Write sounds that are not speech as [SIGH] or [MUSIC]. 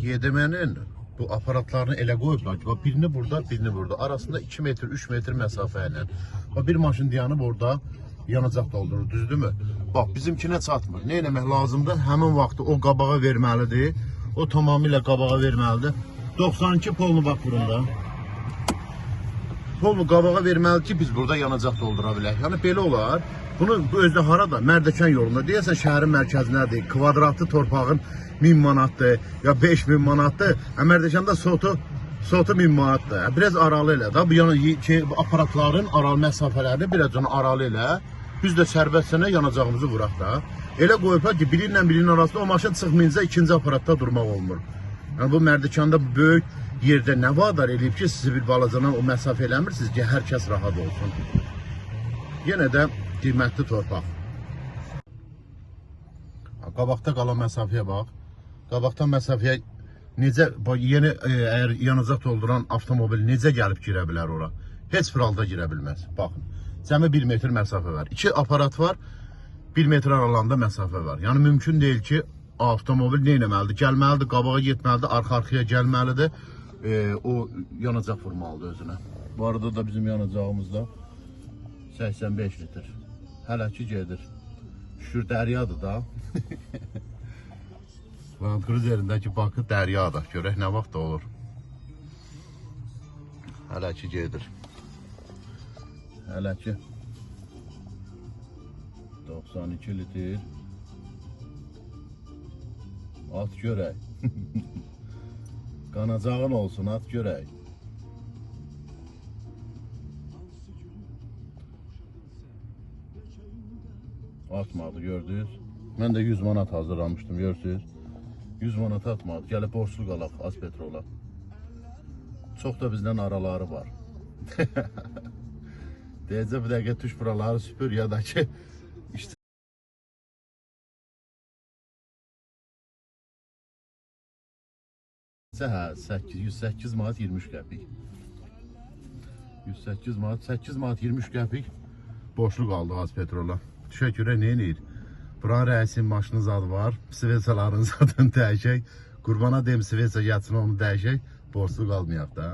YDM'nin bu aparatlarını elə qoyublar ki, birini burada, birini burada. Arasında 2 metr, 3 metr məsafə ilə. Bax bir maşın dayanıb orada yanacaq doldurur, düzdürmü? Bax bizimkinə çatmır. Nə etmək lazımdır? Həmin vaxtı o qabağa verməlidir. O tamamilə qabağa verməlidir. 92 polnu bax burunda. Polnu qabağa verməli ki, biz burada yanacaq doldura bilək. Yəni belə olar. Bunu bu özdə harada? Mərdəkan yolunda. Deyəsən şəhərin mərkəzindədir. Kvadratlı torpağın 1000 manatdır, ya 5000 manatdır. Hə, Mərdəkanda sotu sotu 1000 manatdır. Biraz aralı elə də. Bu yəni ki, aparatların aralı məsafələrini biraz aralı elə. Biz də sərbəstcənə yanacağımızı vuraq da. Elə qoyublar ki, biri ilə birinin arasında o maşın çıxmayınca ikinci aparatda durmaq olmur. Yəni bu Mərdəkanda böyük yerdə nə vadar eləyib ki, sizi bir balacana o məsafə eləmirsiniz ki, hər kəs rahat olsun. Yenə də qiymətli torpaq. Qabaqda qalan məsafəyə bax. Qabaqdan məsafəyə necə yeni e, əgər yanacaq dolduran avtomobil necə gəlib girə bilər ora? Heç bir halda girə bilməz. Baxın. Cəmi 1 metr məsafə var. İki aparat var. 1 metr aralığında məsafə var. Yəni mümkün deyil ki, avtomobil nə etməlidir? Gəlməlidir, qabağa getməlidir, arxa-arxaya gəlməlidir. E, o yanacaq vurmalıdır özünə. Bu arada da bizim yanacağımızda 85 litr. Hələ ki gedir. Şükür dəryadır da. [LAUGHS] Land Cruiser'indəki bakı dəryadır. Görək nə vaxt olur. Hələ ki gedir. Hələ ki 92 litr. At görək. [LAUGHS] Qanacağın olsun, at görək. Atmadı gördünüz. Mən də 100 manat hazırlamışdım gördünüz. 100 manat atmadı. Gəlib borclu qalaq az petrola. Çox da bizdən araları var. [LAUGHS] Deyəcə bir dəqiqə tuş buraları süpür ya da ki işte Hə, 8, 108 manat 23 qəpik. 108 manat, 8 manat 23 qəpik boşluq aldıq az petrola. Düşə görə Buranın rəisin maşını zadı var. Sveçaların [LAUGHS] zadını dəyişək. Qurbana dem sveça gəlsin onu dəyişək. Borclu qalmayaq da.